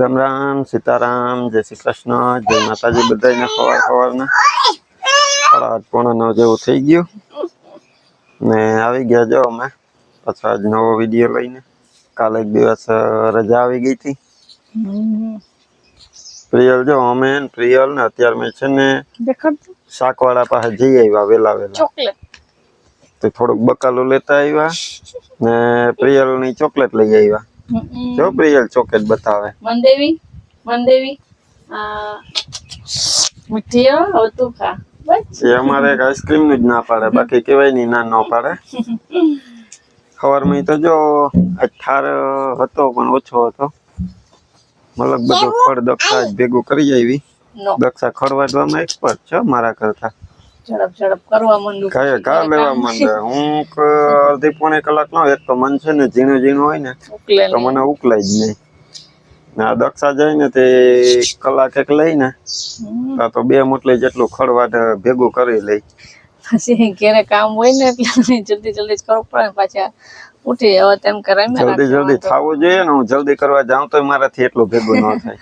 રામ રામ સીતારામ જય શ્રી કૃષ્ણ જય માતાજી બધાને સવાર સવારના. સાડા પોણા નવ જેવું થઈ ગયું. ને આવી ગયા જો અમે. પાછો આજ નવો વીડિયો લઈને. કાલે એક દિવસ રજા આવી ગઈ હતી. પ્રિયલ જો અમે પ્રિયલ ને અત્યારે મેં છે ને શાકવાળા પાસે જઈ આવ્યા વેલા વેલા. તો થોડુંક બકાલું લેતા આવ્યા ને પ્રિયલની ચોકલેટ લઈ આવ્યા. જો પ્રિયલ ચોકલેટ બતાવે. મનદેવી મનદેવી આ મીઠી હો, હવે તું ખા. બસ. એ અમારે એક આઈસ્ક્રીમનું જ ના પાડે બાકી કેવાય નહીં ના ન પાડે. સવારમાં તો જો અઠાર ઠાર હતો પણ ઓછો હતો. મતલબ બધું ખડ દક્ષા જ ભેગું કરી આવી. નો. દક્ષા ખડવાડવામાં એક્સપર્ટ છે મારા કરતા. ઝડપ ઝડપ કરવા માંડું કાંઈ કા લેવા માંડે? હું ક- અડધી પોણી કલાક નો એક તો મન છે ને ઝીણું ઝીણું હોય ને ઉકલે તો મને ઉકલાય જ નહીં. ના દક્ષા જાય ને તે કલાક એક લઈને ને તો બે મોટલી જેટલું ખડવાડ ભેગું કરી લઈ પછી ઘેરે કામ હોય ને એટલે જલ્દી જલ્દી જ કરવું પડે પાછા ઉઠી હવે તેમ કરાય જલ્દી જલ્દી થવું જોઈએ ને હું જલ્દી કરવા જાઉં તો મારાથી એટલું ભેગું ન થાય.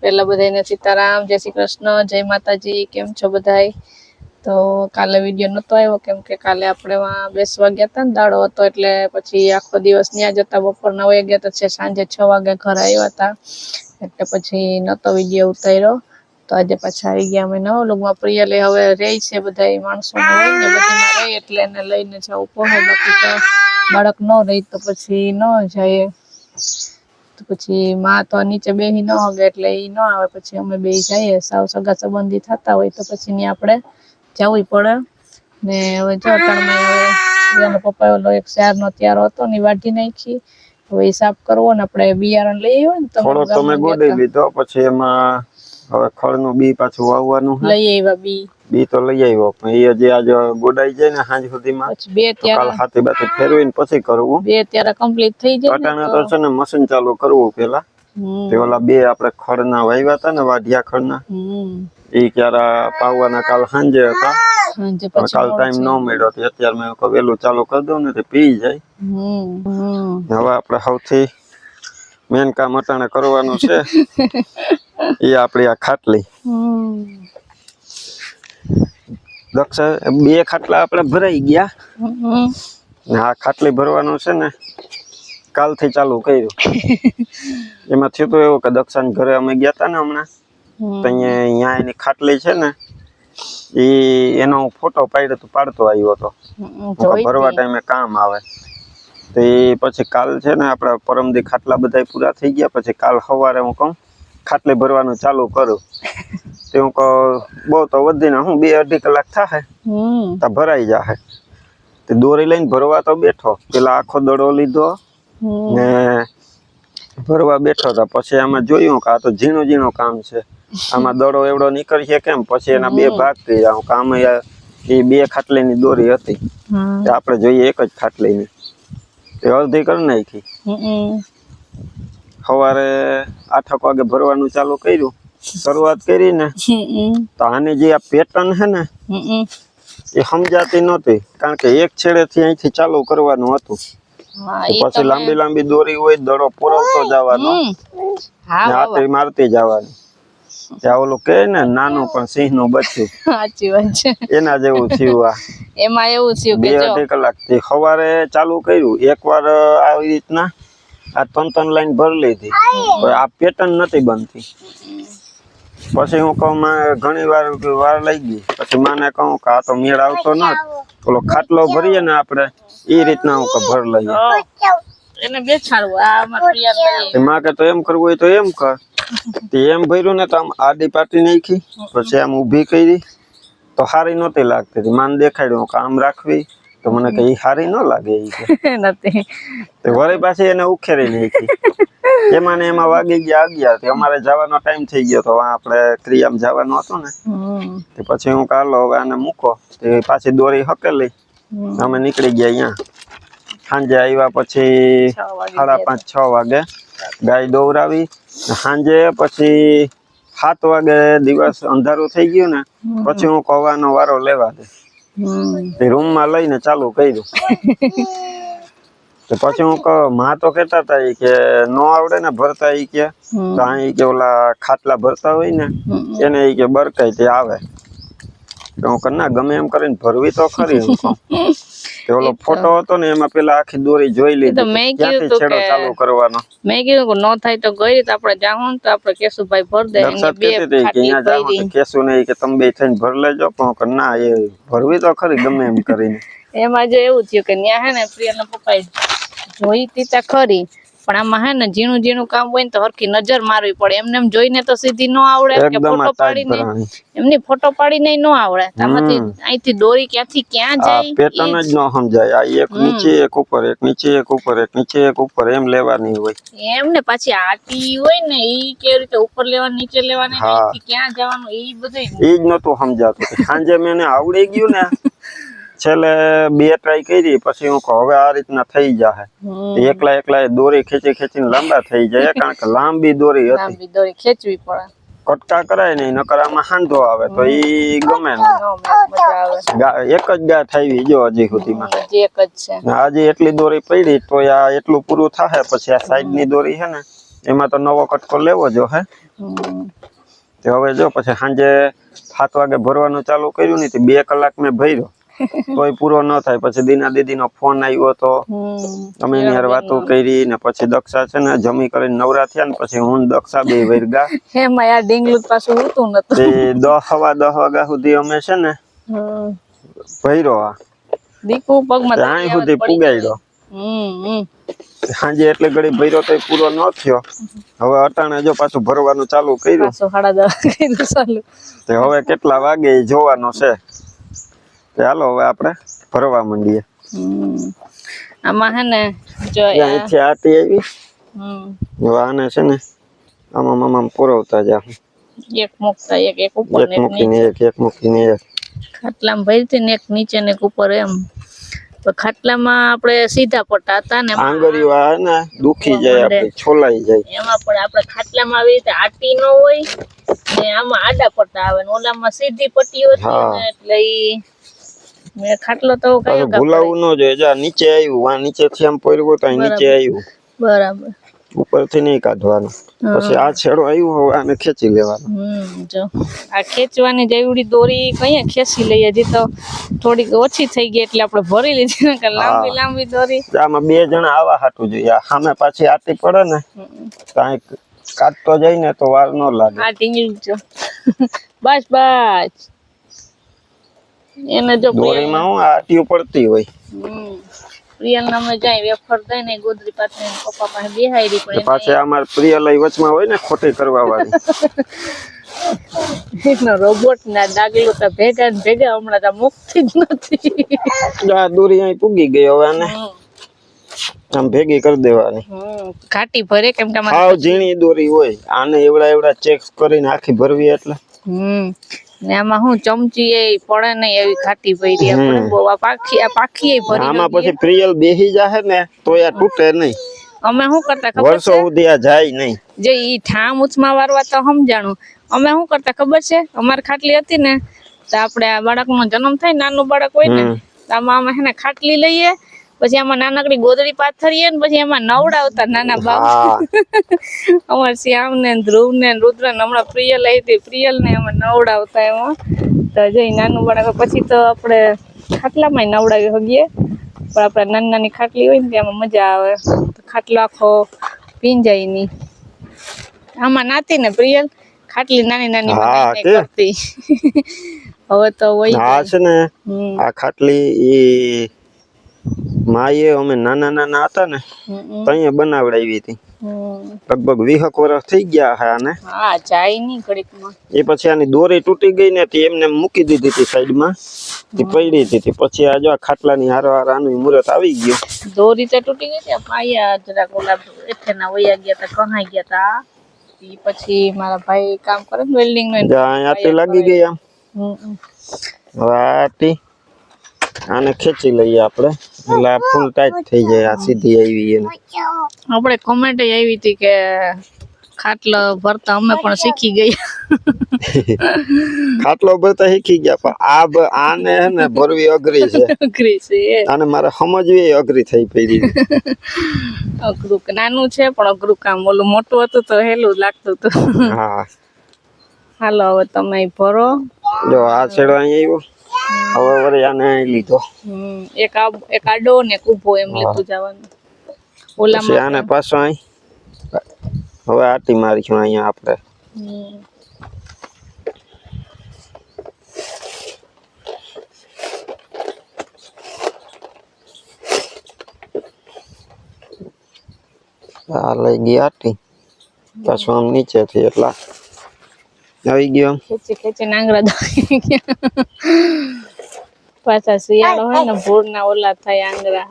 પેલા બધાને સીતારામ જય શ્રી કૃષ્ણ જય માતાજી કેમ છો બધાય? તો કાલે વીડિયો નતો આવ્યો, કેમ કે કાલે આપણે બેસવા ગયા હતા ને દાડો હતો એટલે પછી આખો દિવસ ત્યાં જતા બપોરના વહી ગયા હતા છે સાંજે છ વાગે ઘરે આવ્યા હતા એટલે પછી નતો વીડિયો ઉતાર્યો. તો આજે પાછા આવી ગયા અમે નવો લોગમાં પ્રિયલે હવે રહી છે બધા માણસો હોય ને બધીમાં એટલે એને લઈને જવું પડે બાકી તો બાળક ન રહી તો પછી ન જાય. તો પછી માં તો નીચે બેહી ન હોગે એટલે એ ન આવે. પછી અમે બે જઈએ. સાવ સગા સંબંધી થતા હોય તો પછી આપણે જવું પડે. ને હવે જો હવે પપ્પા ઓલો એક શેરનો ત્યારો હતો ને વાઢી નાખી. હવે સાફ કરવો ને આપણે બિયારણ લઈ આવ્યો ને તો થોડોક તમે ગોડી લીધો પછી એમાં હવે ખડનું બી પાછું વાવવાનું લઈ આવ્યા બી. બી તો લઈ આવ્યો પણ એ જે આજે ગોડાઈ જાય ને સાંજ સુધીમાં પછી બે ત્યારે હાથી બાથી ફેરવીને પછી કરવું. બે ત્યારે કમ્પ્લીટ થઈ જાય ને તો છે ને મશીન ચાલુ કરવું પેલા તે ઓલા બે આપણે ના વાવ્યા હતા ને વાઢિયા ખડના એ ક્યારા પાવવાના કાલ સાંજે હતા. કાલ ટાઈમ ન મળ્યો તો અત્યારે મેં વહેલું ચાલુ કરી દઉં ને તે પી જાય. હવે આપણે સૌથી મેન કામ અટાણે કરવાનું છે. એ આપણી આ ખાટલી. દક્ષ બે ખાટલા આપણે ભરાઈ ગયા. આ ખાટલી ભરવાનું છે ને કાલથી ચાલુ કર્યું. એમાં થયું એવું કે દક્ષાને ઘરે અમે ગયા હતા ને હમણાં. તો અહીંયા અહીંયા એની ખાટલી છે ને એ એનો હું ફોટો પાડ્યો તો પાડતો આવ્યો હતો. ભરવા ટાઈમે કામ આવે. તો એ પછી કાલ છે ને આપણા પરમદી ખાટલા બધા પૂરા થઈ ગયા. પછી કાલ સવારે હું કહું ખાટલી ભરવાનું ચાલુ કરું. તે હું કહું બહુ તો વધીને હું બે અઢી કલાક થાય તો ભરાઈ જાય તે દોરી લઈને ભરવા તો બેઠો. પેલા આખો દડો લીધો ને ભરવા બેઠો તો પછી આમાં જોયું કે આ તો ઝીણું ઝીણું કામ છે. આમાં દડો એવડો નીકળશે કેમ? પછી એના બે ભાગ થઈ જાવ કામ એ બે ખાટલીની દોરી હતી. આપણે જોઈએ એક જ ખાટલીની. તે અડધી કરી નાખી. સવારે આઠક વાગે ભરવાનું ચાલુ કર્યું. શરૂઆત કરી ને તો આની જે આ પેટર્ન છે ને એ સમજાતી નહોતી. કારણ કે એક છેડેથી અહીંથી ચાલુ કરવાનું હતું. પછી લાંબી લાંબી દોરી હોય દડો પુરવતો જવાનો. હાથે મારતી જવાની. ત્યાં ઓલું કહે ને નાનું પણ સિંહનું બચ્યું. સાચી વાત છે. એના જેવું થયું આ. એમાં એવું થયું બે કે જો અઢી કલાકથી સવારે ચાલુ કર્યું. એકવાર આવી રીતના આ ત્રણ ત્રણ લાઈન ભરી લીધી. આ પેટર્ન નથી બનતી. પછી હું કહું માં ઘણી વાર વાર લઈ ગઈ. પછી માને કહું કે આ તો મેળ આવતો ન ઓલો ખાટલો ભરીએ ને આપણે એ રીતના હું ભર લઈએ. એને બેસાડવું આ અમાર પ્રિયા માં કે તો એમ કરવું હોય તો એમ કર. તે એમ ભર્યું ને તો આમ આડી પાટી નાખી પછી આમ ઊભી કરી. તો સારી નહોતી લાગતી તી. માન દેખાડ્યું કે આમ રાખવી. તો મને કે ઈ સારી ન લાગે ઈ નથી. તે વળી પાછી એને ઉખેરી નાખી. એમાં ને એમાં વાગી ગયા અગિયાર તે અમારે જવાનો ટાઈમ થઈ ગયો તો આ આપણે ક્રિયામાં જવાનું હતું ને. પછી હું કાલો હવે આને મૂકો. તે પાછી દોરી હકેલી. અમે નીકળી ગયા અહીંયા. સાંજે આવ્યા પછી સાડા પાંચ છ વાગે ગાય દોવરાવી સાંજે પછી સાત વાગે દિવસ અંધારું થઈ ગયું ને પછી હું કવાનો વારો લેવા દે રૂમમાં રૂમમાં લઈને ચાલુ કર્યું. તો પછી હું કહું માં તો કહેતા હતા કે નો આવડે ને ભરતા ઈ કે. તો અહીં કે ઓલા ખાટલા ભરતા હોય ને એને ઈ કે બરકાઈ તે આવે. હું કહું ગમે એમ કરીને ભરવી તો ખરી તે ઓલો ફોટો હતો ને એમાં પેલા આખી દોરી જોઈ લીધી. મેં કીધું છેડો ચાલુ કરવાનો? મેં કીધું કે ન થાય તો ગઈ રીતે આપણે જાઉં તો આપણે કેશુભાઈ ભર દે. એની બે કે અહીંયા કેશું નહીં કે તમે બે થઈને ભર લેજો. પણ હું ના એ ભરવી તો ખરી ગમે એમ કરીને. એમાં જો એવું થયું કે ત્યાં હે ને પ્રિયના પપ્પાએ જોઈ તી ખરી. પણ આમાં હે ને ઝીણું ઝીણું કામ હોય ને તો હરખી નજર મારવી પડે. એમને એમ જોઈને તો સીધી ન આવડે કે ફોટો પાડીને એમની ફોટો પાડીને ન આવડે. આમાંથી અહીંથી દોરી ક્યાંથી ક્યાં જાય? પેટર્ન જ ન સમજાય. આ એક નીચે એક ઉપર એક નીચે એક ઉપર એક નીચે એક ઉપર એમ લેવાની હોય. એમ ને પાછી આટી હોય ને ઈ કેવી રીતે ઉપર લેવાની નીચે લેવાની ક્યાં જવાનું ઈ બધું ઈ જ નતું સમજાતું. સાંજે મેં એને આવડી ગયું ને છેલ્લે બે ટ્રાય કરી પછી હું કહું હવે આ રીતના થઈ જાય એકલા એકલા એ દોરી ખેંચી ખેંચીને લાંબા થઈ જાય. કારણ કે લાંબી દોરી હતી. લાંબી દોરી ખેંચવી પડે. કટકા કરાય નહીં નકર આમાં હાંધો આવે તો ઈ ગમે ને ગા- એક જ ગાંઠ આવી જો હજી સુધીમાં. હજી એક જ છે. ને આજે એટલી દોરી પડી તો આ એટલું પૂરું થાય પછી આ સાઈડની દોરી છે ને એમાં તો નવો કટકો લેવો જો હે. હવે જો પછી સાંજે સાત વાગે ભરવાનું ચાલુ કર્યું ને તે બે કલાક મેં ભર્યો. તોય પૂરો ન થાય. પછી દીના દીદીનો ફોન આવ્યો તો. અમે એની હાર વાતો કરી ને પછી દક્ષા છે ને જમી કરીને નવરા થયા ને પછી હું દક્ષા બે વર્ગા. હે માયા ડીંગલું પાછું હોતું નતું. તે દસ સવા દસ વાગ્યા સુધી અમે છે ને ભૈરો આ. દીકુ પગમાં ત્યાં સુધી પુગાડ્યો. સાંજે એટલે ઘડી ભર્યો તો પૂરો ન થયો. હવે અટાણે જો પાછું ભરવાનું ચાલુ કર્યું. હવે કેટલા વાગે જોવાનો છે. હાલો હવે આપણે ભરવા માંડીએ. આમાં હે ને જો અહીંથી આટી આવી. હમ. હવે છે ને આમાં મામા પુરવતા જા. એક મુકતા એક એક ઉપર એક મૂકીને એક એક મૂકીને એક. ખાટલામાં ભરી ને એક નીચે ને એક ઉપર એમ. તો ખાટલામાં આપણે સીધા પટ્ટા હતા ને આંગળીઓ ને દુખી જાય આપણે છોલાઈ જાય. એમાં પણ આપણે ખાટલામાં આવી રીતે આટી ન હોય ને આમાં આડા પટ્ટા આવે ને ઓલામાં સીધી પટ્ટી હતી એટલે મેં ખાટલો તો કયો ભૂલાવું ન જોઈએ. જા નીચે આવ્યું આ નીચેથી આમ પડ્યું તો નીચે આવ્યું. બરાબર. ઉપરથી નહીં કાઢવાનું. પછી આ છેડો આવ્યું હવે આને ખેંચી લેવાનો. જો. આ ખેંચવાની જેવડી દોરી કઈ ખેંચી લઈએ. હજી તો થોડીક ઓછી થઈ ગઈ એટલે આપણે ભરી લીધી. ને લાંબી લાંબી દોરી. આમાં બે જણા આવા હાટું જોઈએ. સામે પાછી આટી પડે ને કાંઈક કાટતો કાઢતો જાય ને તો વાર ન લાગે. આ ટીંગી જો. બસ બસ. એને જો દોરીમાં હું આટીઓ પડતી હોય. પ્રિયલ નામે જાય વેફર દઈને ગોદરી પાસે પપ્પા પાસે બેહાડી પણ પાછી અમાર લઈ વચમાં હોય ને ખોટી કરવા વાળી એનો રોબોટ ના ડાગલો તો ભેગા ને ભેગા હમણાં તો મુકતી જ નથી. આ દોરી અહીં પૂગી ગઈ હવે આને. આમ ભેગી કરી દેવાની. ઘાટી ભરે કેમ કે હાવ ઝીણી દોરી હોય. આને એવડા એવડા ચેક કરીને આખી ભરવી એટલે. હમ. ને આમાં હું ચમચી એ પડે નહીં એવી ખાટી ભરી આપણે બહુ આ પાખી આ પાખી એ ભરી આમાં પછી પ્રિયલ બેહી જાહે ને તો આ તૂટે નહીં. અમે શું કરતા ખબર વર્ષો સુધી આ જાય નહીં. જે ઈ ઠામ ઉચમાં વારવા તો સમજાણું. અમે શું કરતા ખબર છે? અમારે ખાટલી હતી ને તો આપણે આ બાળકનો જન્મ થાય નાનું બાળક હોય ને તો આમાં અમે હેને ખાટલી લઈએ પછી આમાં નાનકડી ગોદડી પાથરીએ ને પછી એમાં નવડાવતા નાના બાપ. હા. અમાર શ્યામ ને ધ્રુવ ને રુદ્ર ને હમણાં પ્રિયલ આવી હતી. પ્રિયલ ને એમાં નવડાવતા એમાં તો જઈ નાનું બનાવે પછી તો આપણે ખાટલામાં નવડાવી હગીએ. પણ આપણે નાની નાની ખાટલી હોય ને એમાં મજા આવે. તો ખાટલો આખો પીંજાય નહીં. આમાં નાતી ને પ્રિયલ ખાટલી નાની નાની હા, બનાવીને કરતી. હવે તો હોય આ છે ને. આ ખાટલી ઈ માએ અમે નાના નાના હતા ને ત્યાં બનાવડાવી હતી. લગભગ વીહક વર્ષ થઈ ગયા હા ને હા જાય ની ઘડીકમાં. એ પછી આની દોરી તૂટી ગઈ ને તે એમને મૂકી દીધી હતી સાઈડમાં. તે પડી હતી પછી આ જો આ ખાટલાની હાર આનું મુહૂર્ત આવી ગયું. દોરી તો તૂટી ગઈ હતી પાયા જરાક ઓલા એઠેના વયા ગયા તા કહાઈ ગયા તા. ઈ પછી મારા ભાઈ કામ કરે વેલ્ડિંગનું આટી લાગી ગઈ આમ. આટી. આને ખેંચી લઈએ આપણે. એટલે ફૂલ ટાઈટ થઈ જાય આ સીધી આવી એને. આપણે કોમેન્ટ આવી હતી કે ખાટલો ભરતા અમે પણ શીખી ગયા. ખાટલો ભરતા શીખી ગયા પણ આ આને હે ને ભરવી અઘરી છે. અઘરી છે. આને મારે સમજવી અઘરી થઈ પડી. અઘરું નાનું છે પણ અઘરું કામ. ઓલું મોટું હતું તો હેલું લાગતું હતું. હા. હાલો હવે તમે ભરો. જો આ છેડો અહીં આવ્યો. હવે આને લીધો. એક આ એક આડો ને એક એમ લેતું જવાનું. પછી ઓલામાં આને પાછો અહીં હવે આટી મારીશું અહીંયા આપણે. આ લઈ ગઈ આટી પાછું આમ નીચેથી એટલા. આવી ગયો. ખેંચી ખેંચી નાંગરા ગયા. પાછા શિયાળો હોય ને ભૂર ના ઓલા થાય આંગરા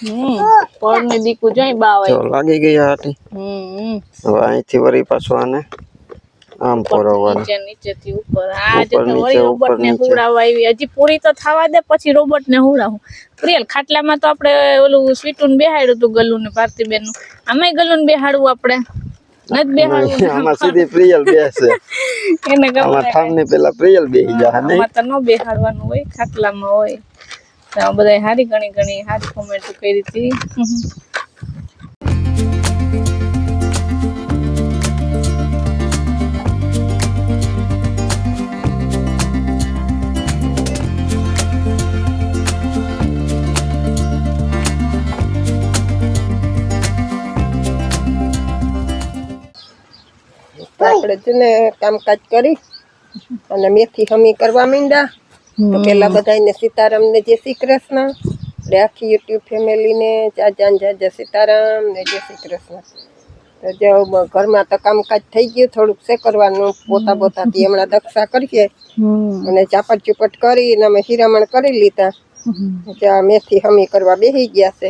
હમ પળ ને દીકું જોઈ બાવાય લાગી ગયા હતી હમ. હવે અહીંથી વળી પાછું આને આમ ફરવવાનું નીચે નીચેથી ઉપર. આ જે વળી રોબોટ ને નીચે. આવી. હજી પૂરી તો થવા દે પછી રોબોટ ને હુડાવું પ્રિયલ ખાટલામાં તો આપણે ઓલું સ્વીટું બેહાડ્યું હતું ગલુ ને ભારતીબેનનું આમાંય ગલું બેહાડવું આપણે? નથી બેહાડવું. આમાં સીધી પ્રિયલ બેસે. એને આમાં થામને પેલા પ્રિયલ બેસી જાય નહીં? આમાં તો ન બેહાડવાનું હોય ખાટલામાં હોય. તો આ હારી ઘણી ઘણી હારી કોમેન્ટ કરી હતી. આપણે છે ને કામકાજ કરી અને મેથી હમી કરવા માંડ્યા તો પેલા બધાને સીતારામ ને જય શ્રી કૃષ્ણ આપણે આખી યુટ્યુબ ફેમિલીને ને જાજા સીતારામ ને જય શ્રી કૃષ્ણ. તો જો ઘરમાં તો કામકાજ થઈ ગયું થોડુંક છે કરવાનું પોતા પોતાથી હમણાં દક્ષા કરીએ. અને ચાપટ ચુપટ કરીને અમે હિરામણ કરી લીધા. જ્યાં મેથી હમી કરવા બેસી ગયા છે.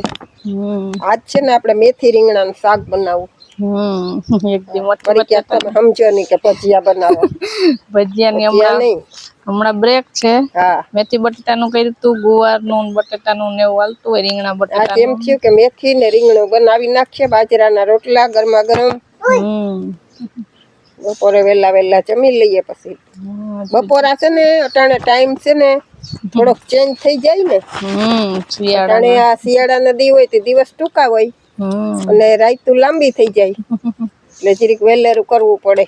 આજ છે ને આપણે મેથી રીંગણાનું શાક બનાવવું. હમ. એક દી મોટી તમે સમજો નહીં કે ભજીયા બનાવો. ભજીયા ની હમણાં નહીં. હમણાં બ્રેક છે. હા. મેથી બટેટાનું કર્યું તું ગુવારનું ને બટેટાનું ને એવું હાલતું હોય રીંગણા બટેટા એમ થયું કે મેથી ને રીંગણું બનાવી નાખીએ બાજરાના રોટલા ગરમા ગરમ. બપોરે વેલા વેલા જમી લઈએ પછી. બપોરા છે ને અટાણે ટાઈમ છે ને થોડોક ચેન્જ થઈ જાય ને. હમ શિયાળા અટાણે આ શિયાળા દી હોય તે દિવસ ટૂંકા હોય. અને રાતું લાંબી થઈ જાય. એટલે જરીક વહેલેરું કરવું પડે.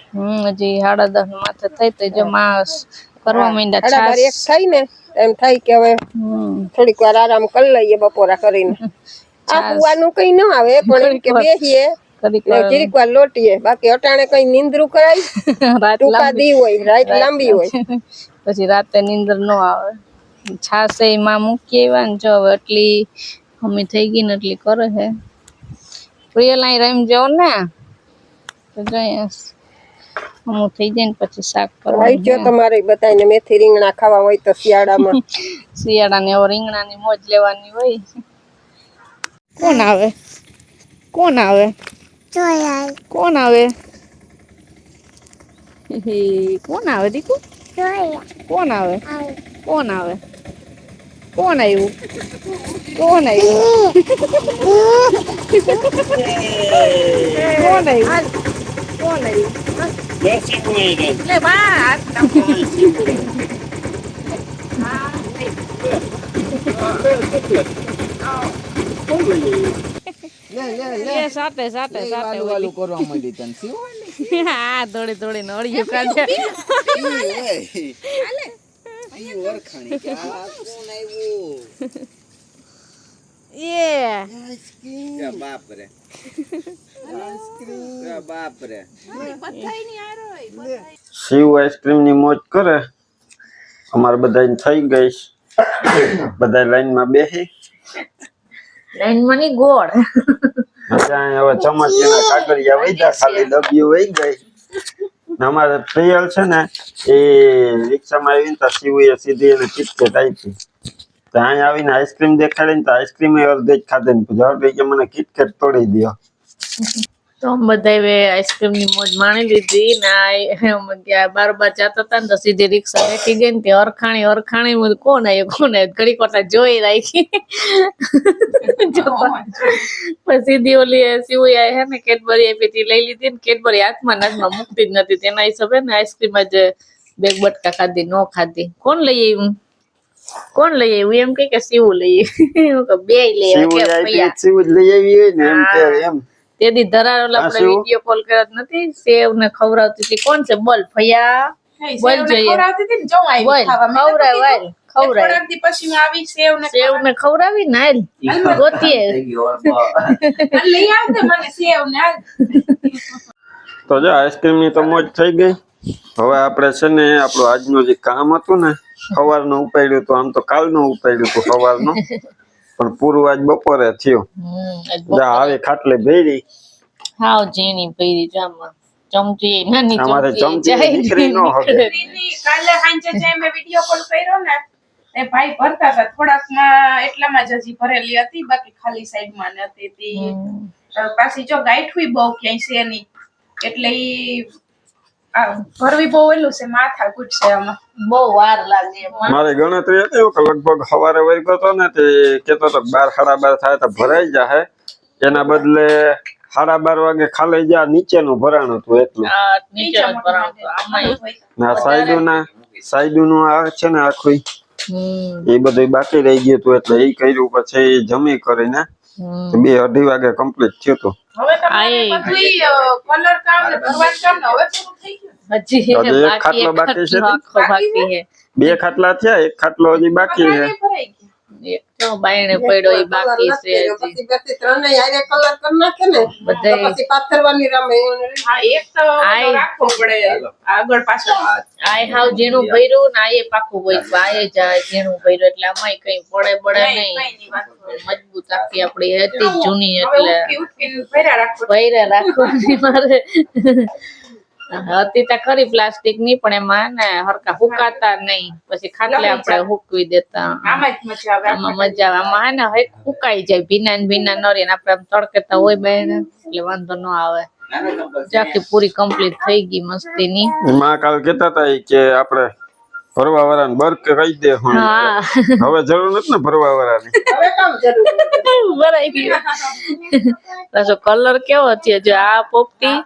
હજી સાડા દસ માથે થઈ તો જો માસ કરવા માંડ્યા બાર એક થાય ને એમ થાય કે હવે થોડીક વાર આરામ કરી લઈએ બપોરા કરીને. આપવાનું કઈ ન આવે પણ એમ કે બેહીએ જરીક વાર લોટીએ. બાકી અટાણે કઈ નીંદરું કરાય? રાત ટૂંકા દી હોય રાત લાંબી હોય. પછી રાતે નિંદર ન આવે. છાસ એ માં મૂકી આવ્યા ને જો હવે એટલી મમ્મી થઈ ગઈ ને એટલી કરે છે પ્રિયલ અહીં રહીને જાઓ ને. તો જઈએ અમુક થઈ જાય ને પછી શાક કરવાનું જો તમારે બધાને મેથી રીંગણા ખાવા હોય તો શિયાળામાં. શિયાળા ને રીંગણાની મોજ લેવાની હોય. કોણ આવે? કોણ આવે? કોણ આવે? હે, કોણ આવે દીકુ? કોણ આવે. કોણ આવે? કોણ આવ્યું? કોણ આવ્યું? કોણ આવ્યું? કોણ આવ્યું? સાથે સાથે સાથે. કરવા માંડી તને. હા દોડી દોડી નળિયું કાઢે. ઈ ઓળખાણી કે આ કોણ આવ્યું? એ કે બાપ રે બાપ રે શિવ આઈસ્ક્રીમની મોજ કરે. અમારે બધા થઈ ગઈ બધા લાઈનમાં બેસી લાઈનમાં ની ગોળ. ત્યાં હવે ચમચીના કાગળિયા વૈધા ખાલી ડબ્યું વહી ગઈ. ને અમારે પ્રિયલ છે ને, એ રિક્ષામાં આવીને તો એ સીધી એને કિટકેટ આપી તો અહીંયા આવીને આઈસ્ક્રીમ દેખાડી ને તો આઈસ્ક્રીમ અડધે જ ખાધે ને પછી અડધે કે મને કિટકેટ તોડી દ્યો. તો અમે બધા આઈસ્ક્રીમની મોજ માણી લીધી ને અમે ગયા બાર બાર જતા હતા ને તો સીધી રિક્ષા બેઠી ગઈ ને તે અરખાણી અરખાણી કોણ આવ્યું કોણ આવ્યું ઘડી કોટા જોઈ રાખી. પછી સીધી ઓલી સિવૈયા હે ને કેડબરી આપી હતી લઈ લીધી ને કેડબરી હાથમાં ને મૂકતી જ નથી તેના હિસાબે ને આઈસ્ક્રીમ જ બે બટકા ખાધી નો ખાધી. કોણ લઈ આવ્યું કોણ લઈ આવ્યું એમ કે કે સીવું લઈ બે લઈ શિવ આવ્યા શિવ લઈ આવી હોય ને એમ કે એમ. તે દી ધરાર ઓલા હા, આપણે શિવ. વીડિયો કોલ કર્યો તો નથી? સેવ ને ખવડાવતી હતી. કોણ છે? બોલ ભૈયા. બોલ જોઈએ. બોલ ખવડાવ વાલ ખવડાવ. પછી મેં આવી સેવ ને સેવ ને ખવડાવી ને હાલ ગોતીએ. લઈ આવતે મને સેવ ને હાલ. તો જો આઈસ્ક્રીમની તો મોજ થઈ ગઈ. હવે આપણે છે ને આપણું આજનું જે કામ હતું ને સવારનું ઉપાડ્યું તો આમ તો કાલનું ઉપાડ્યું હતું સવારનું પણ પૂરું આજ બપોરે થયું. જા આવી ખાટલે ભેરી. હાવ ઝીણી ભેરી જામાં ચમચી નાની અમારે ચમચી ચમચી દીકરી નો હવે. કાલે સાંજે જે મેં વીડિયો કોલ કર્યો ને એ ભાઈ ભરતા હતા. થોડાકમાં એટલામાં જ હજી ભરેલી હતી બાકી ખાલી સાઈડમાં હતી તી. પાછી જો ગાંઠવી બહુ ક્યાંય છે નહીં. એટલે ઈ ભરવી બહુ ઓલું છે માથા છે આમાં. બહુ વાર લાગે. મારી ગણતરી હતી કે લગભગ સવારે વર્ગો ને તે કેતો તો બાર સાડા બાર થાય તો ભરાઈ જાય એના બદલે સાડા બાર વાગે ખાલી જા નીચેનું ભરાણ હતું એટલું. ના નીચે ના આમાં નું આ છે ને આખું એ બધું બાકી રહી ગયું હતું એટલે એ કર્યું પછી જમી કરીને. બે અઢી વાગે કમ્પ્લીટ થયું હતું. હવે તમારે આય. બધું કલર કામ ને ભરવાનું કામ ને હવે પૂરું થઈ ગયું. હજી હજી એક બાકી બાકી છે. ખાટલો આખો બાકી છે? બે ખાટલા થયા એક ખાટલો હજી બાકી છે કપડાં ભરાઈ ગયા એક તો બાયણે પડ્યો એ બાકી છે પછી પછી ત્રણેય હારે કલર કરી નાખે ને તો પછી પાથરવાની રમે હા એક તો આય. રાખવો પડે આગળ પાછળ આય હાવ ઝીણું ભર્યું ને આયે પાકું હોય તો આયે જાય ઝીણું ભર્યું એટલે આમાંય કઈ પડે પડે નહીં. મજબૂત આખી આપડી હતી જૂની એટલે. ભર્યા રાખવાની મારે. હતી તો ખરી પ્લાસ્ટિકની પણ એમાં ને હરકા હુકાતા નહીં. પછી ખાટલે આપણે હુકવી દેતા. આમાં મજા આવે આમાં મજા આવે. આમાં હે ને હવે હુકાઈ જાય ભીના ને ભીના નરી ને આપણે આમ તડકેતા હોય બહેન એટલે વાંધો ન આવે. ચાકી પૂરી કમ્પ્લીટ થઈ ગઈ મસ્તી ની માં કાલ કેતા હતા કે આપણે ભરવા વાળા બર્ક કહી દે હવે જરૂર નથી ને ભરવા વાળાની હવે ભરાઈ ગયું. પાછો કલર કેવો છે? જો આ પોપટી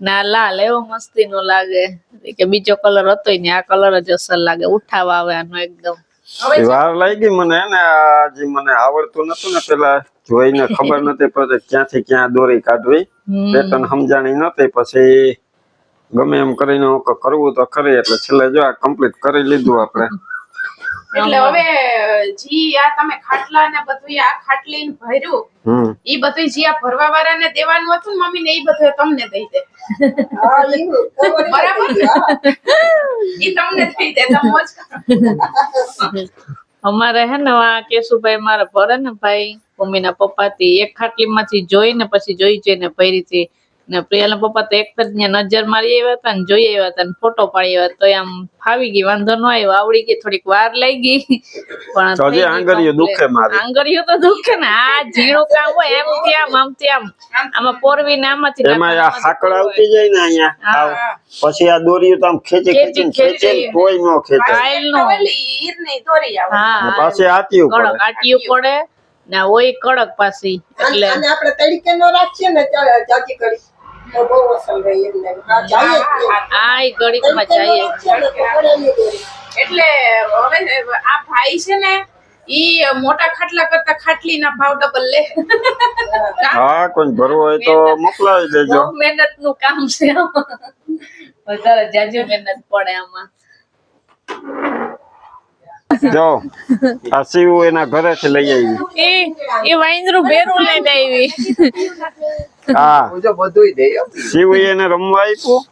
ના લાલ એવો મસ્તી નો લાગે કે બીજો કલર હતો ને આ કલર જ અસર લાગે. ઉઠાવા આવે આનો એકદમ. વાર લાગી મને ને આજે મને આવડતું નતું ને પેલા જોઈને ખબર નથી પડતી ક્યાંથી ક્યાં દોરી કાઢવી. પેટર્ન સમજાણી નતી પછી ગમે એમ કરીને હું કરવું તો ખરી એટલે છેલ્લે જો આ કમ્પ્લીટ કરી લીધું આપણે. એટલે હવે જી આ તમે ખાટલા ને બધું આ ખાટલી ને ભર્યું એ ઈ બધું જી આ ભરવા વાળાને દેવાનું હતું ને મમ્મી ને ઈ બધું તમને દઈ દે. બરાબર? ઈ તમને દઈ દે તમે અમારે હે ને આ કેશુભાઈ મારે ભરે ને ભાઈ મમ્મીના પપ્પા થી એક ખાટલી માંથી જોઈ ને પછી જોઈ જઈને ભરી હતી. ને પ્રિયાના પપ્પા તો એક જ નજર મારી આવ્યા હતા ને જોઈ આવ્યા હતા ને ફોટો પાડી આવ્યા તો આમ ફાવી ગઈ વાંધો ન આવ્યો. આવડી ગઈ થોડીક વાર લઈ ગઈ. પણ આંગળીઓ દુખે complete. આંગળીઓ તો દુખે ને. આ ઝીણું કામ હોય એમ થી આમ આમ થી આમ. આમાં પોરવી ને આમાંથી એમાં આ નાખવાનું આવતી જાય ને અહીંયા. પછી આ દોરીઓ તો આમ ખેંચી ખેંચી ખેંચી. કોઈ નો ખેંચે. ફાઇલ નો. ઈરની દોરી આવે. હા. પાછી આટી ઉપર કડક આટિયું પડે ને ઓય કડક પાછી એટલે આપણે તડીકે નો રાખીએ ને ચાચી કરી. તો બહુ અસર રહે આ. એટલે હવે આ ભાઈ છે ને ઈ મોટા ખાટલા કરતા ખાટલી ના ભાવ ડબલ લે. હા. કોઈ ભરવો હોય તો મોકલાવી દેજો. મહેનતનું કામ છે. વધારે જાજો મહેનત પડે આમાં. જો આ શિવ એના ઘરેથી લઈ આવી. એ એ વાંદરું બેરું લઈને આવી. હા. જો બધું દે. શિવ એને રમવા આપ્યું.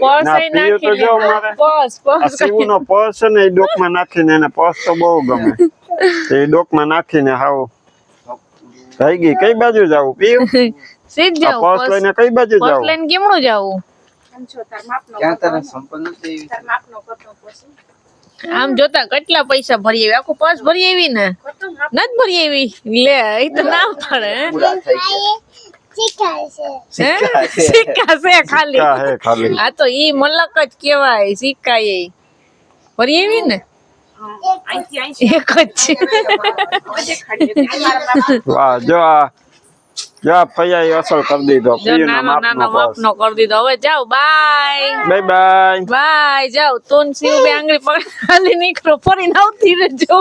પર્સ એ તો નાખી જો મારે. પર્સ પર્સ શિવ નો પર્સ છે ને એ ડોકમાં નાખીને એને પર્સ તો બહુ ગમે. એ ડોકમાં નાખીને હાવ. થઈ ગઈ. કઈ બાજુ જાવું? પીયું? સીધ જાવ પર્સ પર્સ. લઈને કઈ બાજુ પર્સ જાવું? લઈને ક્યાં સંપન્ન તાર માપનો કરતો પછી આમ જોતા કેટલા પૈસા ભરી આવી? આખું પર્સ ભરી આવી ને? નથી ભરી આવી? લે એ તો ના પડે? સિક્કા છે. ખાલી. આ તો ઈ મલક જ કેવાય સિક્કા એ. ભરી આવી ને? એક જ છે. જો આ જો ફૈયા અસર કરી દીધો. નાનો કરી દીધો. હવે જાઓ બાય. Bye bye. બાય જાઓ. તુલસી બે આંગળી પકડી. નીકળો ફરી આવતી રહેજો.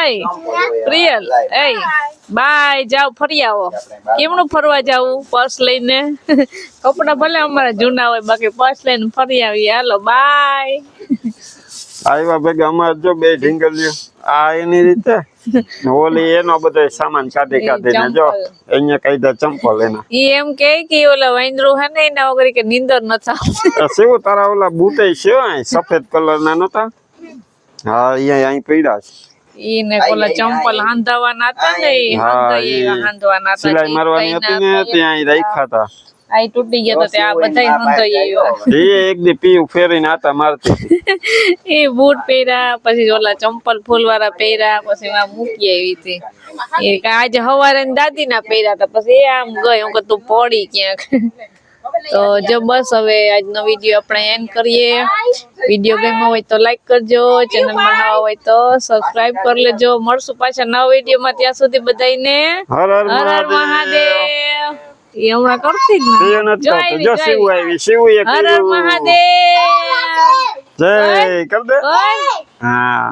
એય પ્રિયલ એય. બાય જાઓ ફરી આવો. કેમનું ફરવા જાવું? પર્સ લઈને. કપડા ભલે અમારા જૂના હોય બાકી પર્સ લઈને ફરી આવીએ. હાલો બાય. આવ્યા ભેગા અમારે જો બે ઢીંગલીઓ. આ એની રીતે? ઓલી એનો બધો સામાન કાઢી કાઢીને જો અહીંયા કાઢ્યા ચંપલ એના. ઈ એમ કે કે ઓલા વાંદરું હે ને એના વગર કે નીંદર ન થાય સેવો તારા ઓલા બૂટે છે અહીં? સફેદ કલર ના નતા? હા અહીંયા અહીં પીડા છે. ઈ ઓલા ચંપલ હાંધાવાના હતા ને હાંધાઈ હાંધવાના હતા સિલાઈ મારવાની હતી ને ત્યાં રાખ્યા હતા. આ તૂટી ગયા તો આ બધાય હાંધાઈ આવ્યા. એ એક દી પીવું ફેરીને આતા મારતી એ બૂટ પહેર્યા પછી ઓલા ચંપલ ફૂલ વાળા પહેર્યા પછી એમાં મૂકી આવી હતી. એ આજે હવારે ને દાદી ના પહેર્યા હતા પછી એ આમ ગઈ. હું કે તું પડી ક્યાંક. તો જો બસ હવે આજનો વીડિયો આપણે એન્ડ કરીએ. વીડિયો ગમ્યો હોય તો લાઈક કરજો. ચેનલમાં નવા હોય તો સબસ્ક્રાઇબ કરી લેજો. મળશું પાછા નવા વિડીયોમાં ત્યાં સુધી બધાને હર હર મહાદેવ. એ હમણાં કરતી જ નથી જો શિવ આવી. શિવ એ હર મહાદેવ. જય કર દે હા.